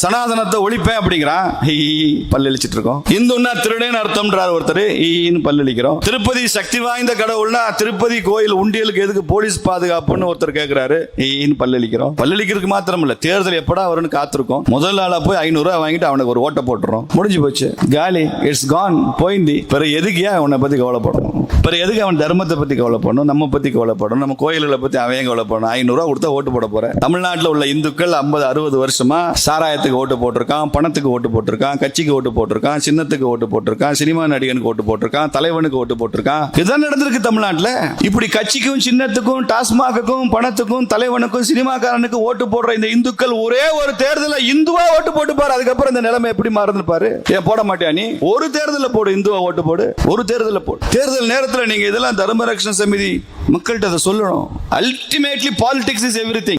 சனாதனத்தை ஒழிப்பேன் அப்படிங்கிறான். ஹீ பல்லளிச்சிட்டு இருக்கோம். இந்துன்னா திருடேன்னு அர்த்தம்ன்றார் ஒருத்தர். ஈன்னு பல்லளிக்கிறோம் திருப்பதி சக்தி வாய்ந்த கடவுள்னா திருப்பதி கோயில் உண்டியலுக்கு எதுக்கு போலீஸ் பாதுகாப்புன்னு ஒருத்தர் கேட்கிறாரு ஈன்னு பல்லளிக்கிறோம் பல்லளிக்கிறதுக்கு மாத்திரம் இல்ல தேர்தல் எப்படா வரும்னு காத்திருக்கோம். முதல் நாளா போய் ஐநூறு வாங்கிட்டு அவனுக்கு ஒரு ஓட்டை போட்டுறோம். முடிஞ்சு போச்சு. காலி இட்ஸ் கான் போயிந்தி. பிறகு எதுக்கு ஏன் அவனை பத்தி கவலைப்படணும்? பிறகு எதுக்கு அவன் தர்மத்தை பத்தி கவலைப்படணும்? நம்ம பத்தி கவலைப்படணும். நம்ம கோயில்களை பத்தி அவன் கவலைப்படணும்? ஐநூறு ரூபா கொடுத்தா ஓட்டு போட போறேன். தமிழ்நாட்டில் உள்ள இந்துக்கள் ஐம்பது அறுபது வருஷமா சாராயத்துக்கு ஓட்டு போட்டிருக்கான் பணத்துக்கு ஓட்டு போட்டிருக்கான் கட்சிக்கு ஓட்டு போட்டிருக்கான் சின்னத்துக்கு ஓட்டு போட்டிருக்கான் சினிமா நடிகனுக்கு ஓட்டு போட்டிருக்கான் தலைவனுக்கு ஓட்டு போட்டிருக்கான். இதுதான் நடந்திருக்கு தமிழ்நாட்டில்? இப்படி கட்சிக்கும் சின்னத்துக்கும் டாஸ்மாகுக்கும் பணத்துக்கும் தலைவனுக்கும் சினிமாக்காரனுக்கு ஓட்டு போடுற இந்த இந்துக்கள் ஒரே ஒரு தேர்தலில் இந்துவா ஓட்டு போட்டுப்பார் அதுக்கப்புறம் இந்த நிலைமை எப்படி மாறுதுன்னு ஏன் போட மாட்டியா நீ? ஒரு தேர்தலில் போடு இந்துவா ஓட்டு போடு. ஒரு தேர்தலில் போடு. தேர்தல் நேரத்தில் நீங்க இதெல்லாம் தர்மரக்ஷண சமிதி மக்கள்கிட்ட அதை சொல்லணும். Ultimately politics is every